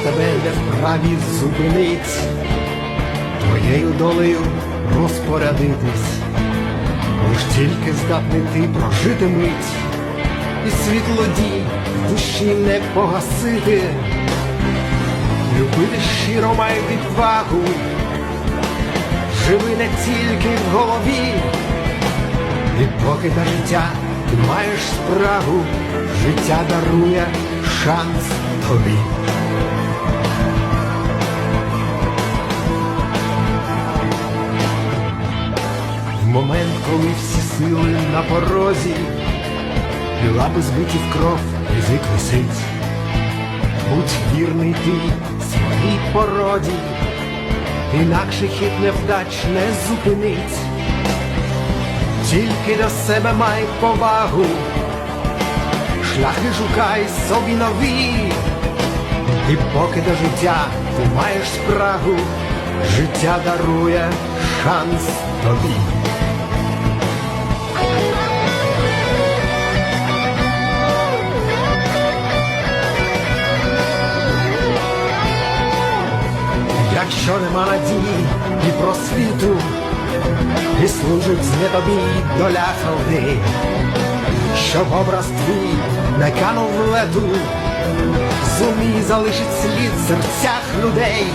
тебе не вправі зупинить, твоєю долею розпорядитись, лиш тільки здатний ти прожити мить, і світло дій душі не погасити, любити щиро має відвагу, живи не тільки в голові. І поки до життя ти маєш спрагу, життя дарує шанс тобі. Момент, коли всі сили на порозі, і лапи збиті в кров, язик висить. Будь вірний ти своїй породі, інакше хід невдач не зупинить. Тільки до себе май повагу, шляхи шукай собі нові, і поки до життя ти маєш спрагу, життя дарує шанс тобі. Якщо нема надії і просвіту, і служить не тобі доля халди, щоб образ твій не канув в лету, зумій залишить слід в серцях людей.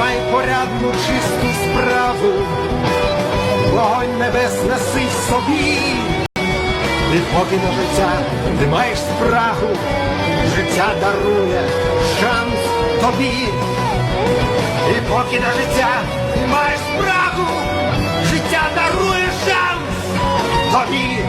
Май порядну чисту справу, вогонь небес неси в собі, поки на життя ти маєш спрагу, життя дарує шанс тобі. І поки на життя ти маєш спрагу, життя дарує шанс тобі.